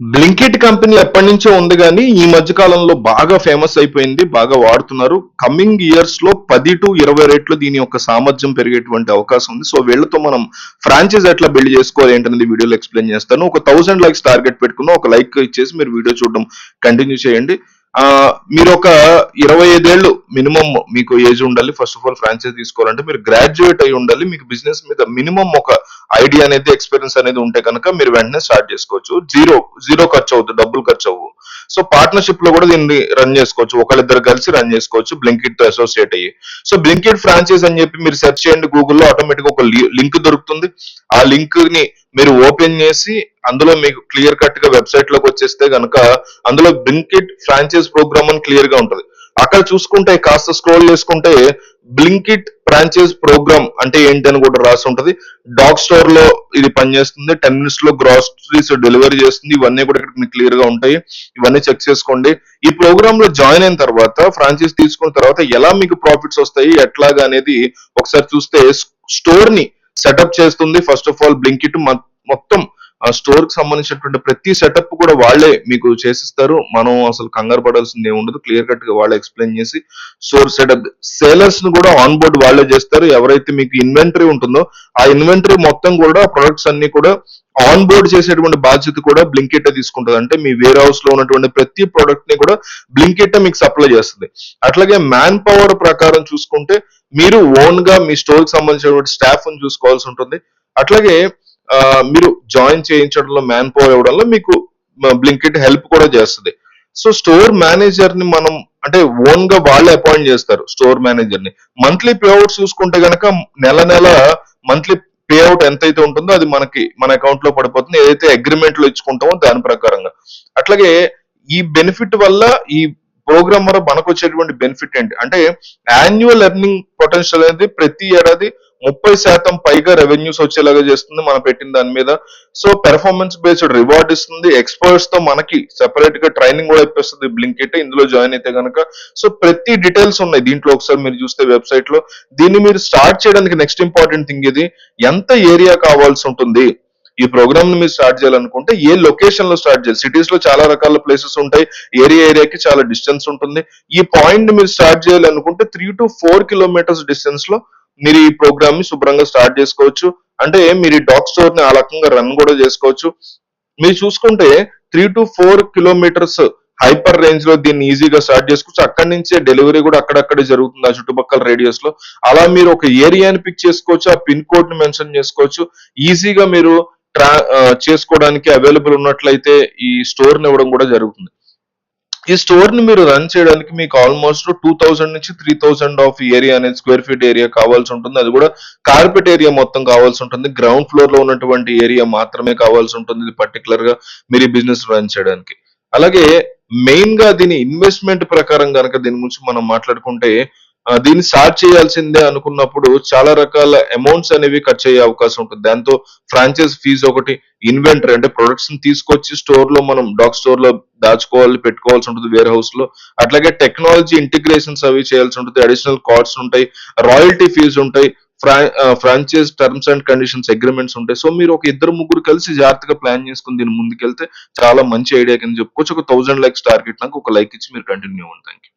Blinkit company ఎప్పటి నుంచో ఉంది కానీ ఈ మధ్య కాలంలో బాగా ఫేమస్ అయిపోయింది బాగా వాడుతున్నారు. కమింగ్ ఇయర్స్లో పది టు ఇరవై రెట్లు దీని యొక్క సామర్థ్యం పెరిగేటువంటి అవకాశం ఉంది. సో వీళ్ళతో మనం ఫ్రాంచైజ్ ఎట్లా బిల్డ్ చేసుకోవాలి ఏంటనేది వీడియోలో ఎక్స్ప్లెయిన్ చేస్తాను. ఒక థౌసండ్ లైక్స్ టార్గెట్ పెట్టుకుని ఒక లైక్ ఇచ్చేసి మీరు వీడియో చూడడం కంటిన్యూ చేయండి. మీరు ఒక ఇరవై ఐదేళ్ళు మినిమం మీకు ఏజ్ ఉండాలి. ఫస్ట్ ఆఫ్ ఆల్ ఫ్రాంచైజ్ తీసుకోవాలంటే మీరు గ్రాడ్యుయేట్ అయి ఉండాలి. మీకు బిజినెస్ మీద మినిమం ఒక ఐడియా అనేది ఎక్స్పీరియన్స్ అనేది ఉంటే కనుక మీరు వెంటనే స్టార్ట్ చేసుకోవచ్చు. జీరో జీరో ఖర్చు అవుతుంది డబ్బులు ఖర్చు అవ్వు సో పార్ట్నర్షిప్లో కూడా దీన్ని రన్ చేసుకోవచ్చు. ఒకళ్ళిద్దరు కలిసి రన్ చేసుకోవచ్చు. బ్లింకిట్తో అసోసియేట్ అయ్యి. సో బ్లింకిట్ ఫ్రాంచైజ్ అని చెప్పి మీరు సెర్చ్ చేయండి గూగుల్లో ఆటోమేటిక్ ఒక లింక్ దొరుకుతుంది. ఆ లింక్ని మీరు ఓపెన్ చేసి అందులో మీకు క్లియర్ కట్గా వెబ్సైట్లోకి వచ్చేస్తే గనుక అందులో బ్లింకిట్ ఫ్రాంచైజ్ ప్రోగ్రామ్ అని క్లియర్గా ఉంటుంది. అక్కడ చూసుకుంటే కాస్త స్క్రోల్ చేసుకుంటే బ్లింకిట్ ఫ్రాంచైజ్ ప్రోగ్రామ్ అంటే ఏంటి అని కూడా రాసి ఉంటుంది. డాగ్ స్టోర్లో ఇది పనిచేస్తుంది. టెన్ మినిట్స్లో గ్రాసరీస్ డెలివరీ చేస్తుంది. ఇవన్నీ కూడా ఇక్కడ క్లియర్గా ఉంటాయి. ఇవన్నీ చెక్ చేసుకోండి. ఈ ప్రోగ్రామ్లో జాయిన్ అయిన తర్వాత ఫ్రాంచైజ్ తీసుకున్న తర్వాత ఎలా మీకు ప్రాఫిట్స్ వస్తాయి ఎట్లాగా అనేది ఒకసారి చూస్తే స్టోర్ని సెటప్ చేస్తుంది. ఫస్ట్ ఆఫ్ ఆల్ బ్లింకిట్ మొత్తం ఆ స్టోర్కి సంబంధించినటువంటి ప్రతి సెటప్ కూడా వాళ్ళే మీకు చేసిస్తారు. మనం అసలు కంగారు పడాల్సింది ఉండదు. క్లియర్ కట్గా వాళ్ళే ఎక్స్ప్లెయిన్ చేసి స్టోర్ సెటప్ సేలర్స్ని కూడా ఆన్ బోర్డ్ వాళ్ళే చేస్తారు. ఎవరైతే మీకు ఇన్వెంటరీ ఉంటుందో ఆ ఇన్వెంటరీ మొత్తం కూడా ప్రొడక్ట్స్ అన్ని కూడా ఆన్ బోర్డ్ చేసేటువంటి బాధ్యత కూడా బ్లింకెట్ తీసుకుంటుంది. అంటే మీ వేర్ హౌస్లో ఉన్నటువంటి ప్రతి ప్రొడక్ట్ని కూడా బ్లింకెట్ మీకు సప్లై చేస్తుంది. అట్లాగే మ్యాన్ పవర్ ప్రకారం చూసుకుంటే మీరు ఓన్గా మీ స్టోర్కి సంబంధించినటువంటి స్టాఫ్ని చూసుకోవాల్సి ఉంటుంది. అట్లాగే మీరు జాయిన్ చేయించడంలో మ్యాన్ పవర్ ఇవ్వడంలో మీకు బ్లింకెట్ హెల్ప్ కూడా చేస్తుంది. సో స్టోర్ మేనేజర్ని మనం అంటే ఓన్గా వాళ్ళే అపాయింట్ చేస్తారు స్టోర్ మేనేజర్ని. మంత్లీ పేఅవుట్ చూసుకుంటే గనక నెల నెల మంత్లీ పేఅవుట్ ఎంతైతే ఉంటుందో అది మనకి మన అకౌంట్లో పడిపోతుంది. ఏదైతే అగ్రిమెంట్లో ఇచ్చుకుంటామో దాని ప్రకారంగా. అట్లాగే ఈ బెనిఫిట్ వల్ల ఈ ప్రోగ్రామ్ వల్ల మనకు వచ్చేటువంటి బెనిఫిట్ ఏంటి? అంటే యాన్యువల్ ఎర్నింగ్ పొటెన్షియల్ అనేది ప్రతి ఏడాది ముప్పై శాతం పైగా రెవెన్యూస్ వచ్చేలాగా చేస్తుంది మనం పెట్టిన దాని మీద. సో పెర్ఫార్మెన్స్ బేస్డ్ రివార్డ్ ఇస్తుంది. ఎక్స్పర్ట్స్తో మనకి సెపరేట్గా ట్రైనింగ్ కూడా ఇప్పిస్తుంది బ్లింకిట్ ఇందులో జాయిన్ అయితే గనక. సో ప్రతి డీటెయిల్స్ ఉన్నాయి దీంట్లో. ఒకసారి మీరు చూస్తే వెబ్సైట్లో. దీన్ని మీరు స్టార్ట్ చేయడానికి నెక్స్ట్ ఇంపార్టెంట్ థింగ్ ఇది. ఎంత ఏరియా కావాల్సి ఉంటుంది? ఈ ప్రోగ్రామ్ని మీరు స్టార్ట్ చేయాలనుకుంటే ఏ లొకేషన్లో స్టార్ట్ చేయాలి? సిటీస్లో చాలా రకాల ప్లేసెస్ ఉంటాయి. ఏరియా ఏరియాకి చాలా డిస్టెన్స్ ఉంటుంది. ఈ పాయింట్ మీరు స్టార్ట్ చేయాలనుకుంటే త్రీ టు ఫోర్ కిలోమీటర్స్ డిస్టెన్స్లో మీరు ఈ ప్రోగ్రామ్ని శుభ్రంగా స్టార్ట్ చేసుకోవచ్చు. అంటే మీరు ఈ డాక్ స్టోర్ని ఆ రకంగా రన్ కూడా చేసుకోవచ్చు. మీరు చూసుకుంటే three to four kilometres hyper రేంజ్లో దీన్ని ఈజీగా స్టార్ట్ చేసుకోవచ్చు. అక్కడి నుంచే డెలివరీ కూడా అక్కడక్కడే జరుగుతుంది ఆ చుట్టుపక్కల రేడియస్లో. అలా మీరు ఒక ఏరియాని పిక్ చేసుకోవచ్చు. ఆ పిన్ కోడ్ని మెన్షన్ చేసుకోవచ్చు. ఈజీగా మీరు ట్రా చేసుకోవడానికి అవైలబుల్ ఉన్నట్లయితే ఈ స్టోర్ని ఇవ్వడం కూడా జరుగుతుంది. ఈ స్టోర్ని మీరు రన్ చేయడానికి మీకు ఆల్మోస్ట్ టూ థౌసండ్ నుంచి త్రీ థౌసండ్ ఆఫ్ ఏరియా అనేది స్క్వేర్ ఫీట్ ఏరియా కావాల్సి ఉంటుంది. అది కూడా కార్పెట్ ఏరియా మొత్తం కావాల్సి ఉంటుంది. గ్రౌండ్ ఫ్లోర్లో ఉన్నటువంటి ఏరియా మాత్రమే కావాల్సి ఉంటుంది ఇది పర్టికులర్గా మీరు ఈ బిజినెస్ రన్ చేయడానికి. అలాగే మెయిన్గా దీని ఇన్వెస్ట్మెంట్ ప్రకారం కనుక దీని గురించి మనం మాట్లాడుకుంటే దీన్ని స్టార్ట్ చేయాల్సిందే అనుకున్నప్పుడు చాలా రకాల అమౌంట్స్ అనేవి ఖర్చు అయ్యే అవకాశం ఉంటుంది. దాంతో ఫ్రాంచైజ్ ఫీజు ఒకటి ఇన్వెంటరీ అంటే ప్రొడక్ట్స్ని తీసుకొచ్చి స్టోర్లో మనం డాక్ స్టోర్లో దాచుకోవాలి పెట్టుకోవాల్సి ఉంటుంది వేర్ హౌస్లో. అట్లాగే టెక్నాలజీ ఇంటిగ్రేషన్స్ అవి చేయాల్సి ఉంటుంది. అడిషనల్ కాస్ట్స్ ఉంటాయి రాయల్టీ ఫీజు ఉంటాయి franchise terms and conditions agreements ఉంటాయి. సో మీరు ఒక ఇద్దరు ముగ్గురు కలిసి జాగ్రత్తగా ప్లాన్ చేసుకుని దీని ముందుకెళ్తే చాలా మంచి ఐడియా కింద చెప్పుకోవచ్చు. ఒక థౌసండ్ లైక్స్ టార్గెట్ నాకు ఒక లైక్ ఇచ్చి మీరు కంటిన్యూ అవ్వండి. Thank you